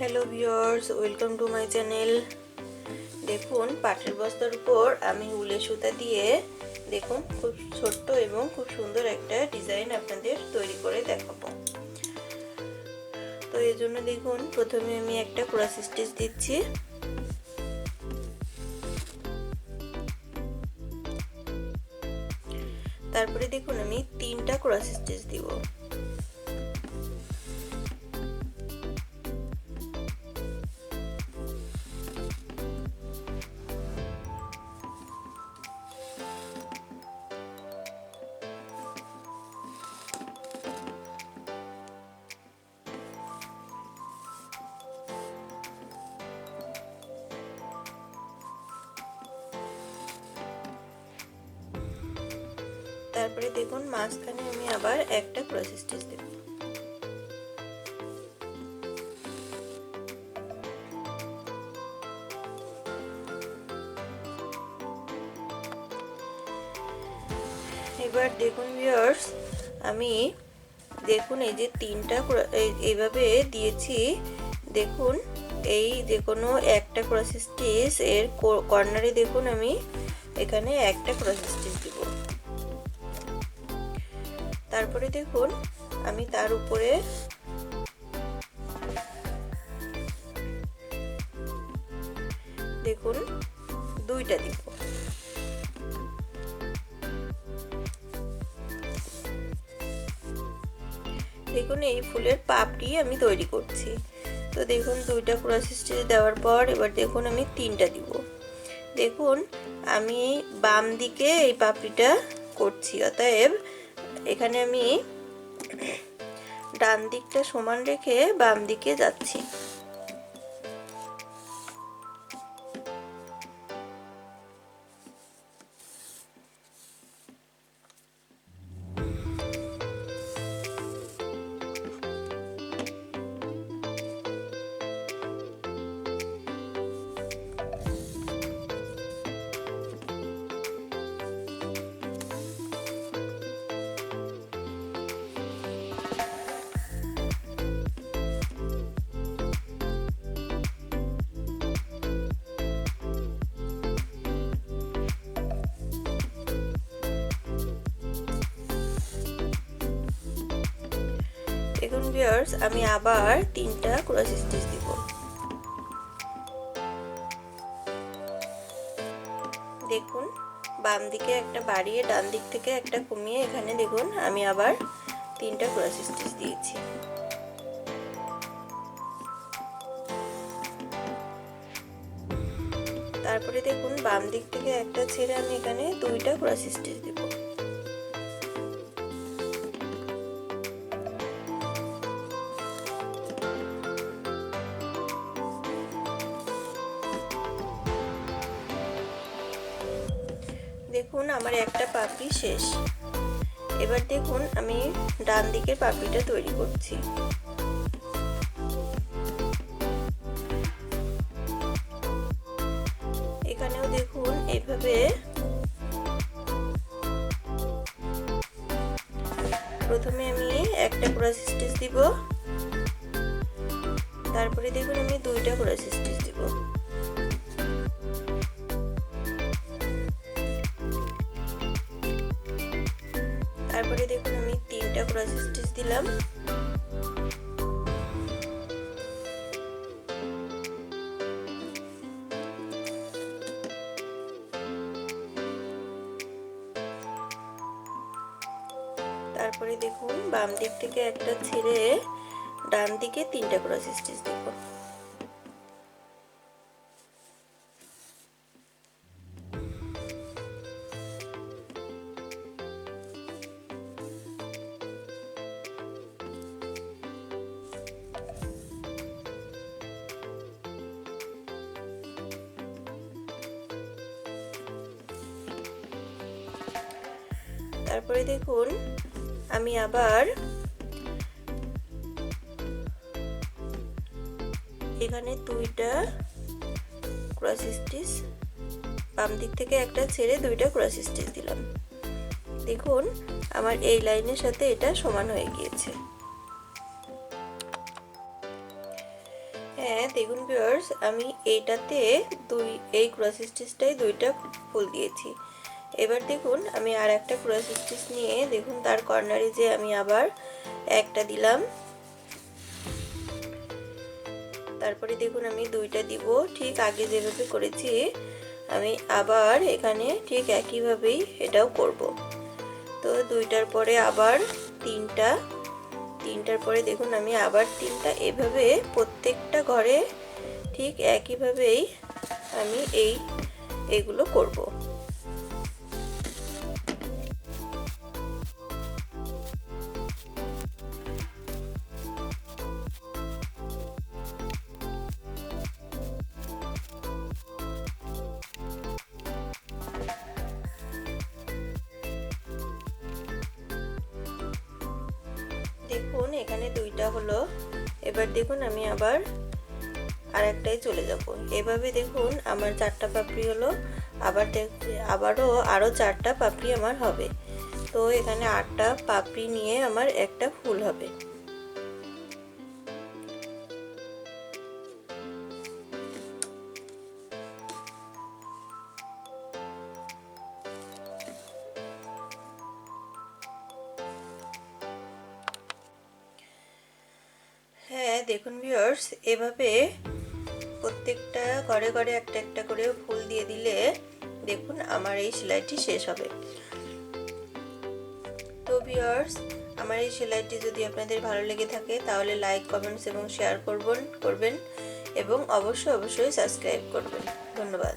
Hello viewers welcome to my channel দেখুন, পাটের বস্তার উপর আমি উলে সুতা দিয়ে, দেখুন, খুব ছোট্ট এবং খুব সুন্দর একটা ডিজাইন আপনাদের তৈরি করে দেখাবো। তো এই জন্য দেখুন, প্রথমে আমি একটা ক্রস স্টিচ দিচ্ছি। তারপরে দেখুন, আমি তিনটা ক্রস স্টিচ দিব। তারপরে দেখুন মাঝখানে আমি আবার একটা ক্রস স্টিচ দেব। এবার দেখুন ভিউয়ার্স আমি দেখুন এই যে তিনটা এইভাবে দিয়েছি। দেখুন, এই যে কোনো একটা ক্রস স্টিচ এর কর্নারে দেখুন আমি এখানে একটা ক্রস স্টিচ দিব। তারপরে দেখুন, আমি তার উপরে দেখুন, দুইটা দিব। দেখুন, এই ফুলের পাপড়ি আমি তৈরি করছি। তো দেখুন, দুইটা ক্রস স্টিচ দেওয়ার পর এবার দেখুন, আমি তিনটা দিব। দেখুন, আমি বাম দিকে এই পাপড়িটা করছি, অতএব এখানে আমি ডান দিকটা সমান রেখে বাম দিকে যাচ্ছি। দেখুন ভিউয়ার্স আমি আবার তিনটা ক্রস স্টিচ দিব। দেখুন, বাম দিকে একটা বাড়িয়ে, ডান দিক থেকে একটা কমিয়ে এখানে দেখুন, আমি আবার তিনটা ক্রস স্টিচ দিয়েছি। তারপরে দেখুন, বাম দিক থেকে একটা ছেড়ে আমি এখানে দুইটা ক্রস স্টিচ দিব। আমার একটা পাপড়ি শেষ। এবার দেখুন আমি ডান দিকের পাপড়িটা তৈরি করছি। এখানেও দেখুন এভাবে প্রথমে আমি একটা ক্রস স্টিচ দিব। তারপরে দেখুন আমি দুইটা ক্রস স্টিচ দিব। তারপরে দেখুন আমি তিনটা ক্রস স্টিচ দিলাম। তারপরে দেখুন বাম দিক থেকে একটা ছেড়ে ডান দিকে তিনটা ক্রস স্টিচ দিব তারপরে দেখুন, আমি আবার এখানে দুইটা ক্রস স্টিচ বাম দিক থেকে একটা ছেড়ে দুইটা ক্রস স্টিচ দিলাম। দেখুন, আমার এই লাইনের সাথে এটা সমান হয়ে গিয়েছে। হ্যাঁ দেখুন ভিউয়ার্স আমি এইটাতে দুই, এই ক্রস স্টিচটাই দুইটা ফুল দিয়েছি। এবার দেখুন, আমি আর একটা ক্রস স্টিচ নিয়ে দেখুন তার কর্নারে যে আমি আবার একটা দিলাম। তারপরে দেখুন আমি দুইটা দিব, ঠিক আগে যেভাবে করেছি, আমি আবার এখানে ঠিক একইভাবেই এটাও করব। তো দুইটার পরে আবার তিনটা, তিনটার পরে দেখুন আমি আবার তিনটা, এভাবে প্রত্যেকটা ঘরে ঠিক একইভাবেই আমি এই, এগুলো করব। দেখুন, এখানে দুইটা হলো। এবার দেখুন, আমি আবার আরেকটাই চলে যাব। এভাবে দেখুন, আমার চারটা পাপড়ি হলো। আবার দেখ আবারও আরও চারটা পাপড়ি আমার হবে। তো এখানে আটটা পাপড়ি নিয়ে আমার একটা ফুল হবে। দেখুন ভিওর্স এভাবে প্রত্যেকটা ঘরে ঘরে একটা একটা করে ফুল দিয়ে দিলে দেখুন আমার এই সেলাইটি শেষ হবে। তো ভিওর্স আমার এই সেলাইটি যদি আপনাদের ভালো লেগে থাকে তাহলে লাইক কমেন্টস এবং শেয়ার করবেন করবেন এবং অবশ্যই অবশ্যই সাবস্ক্রাইব করবেন। ধন্যবাদ।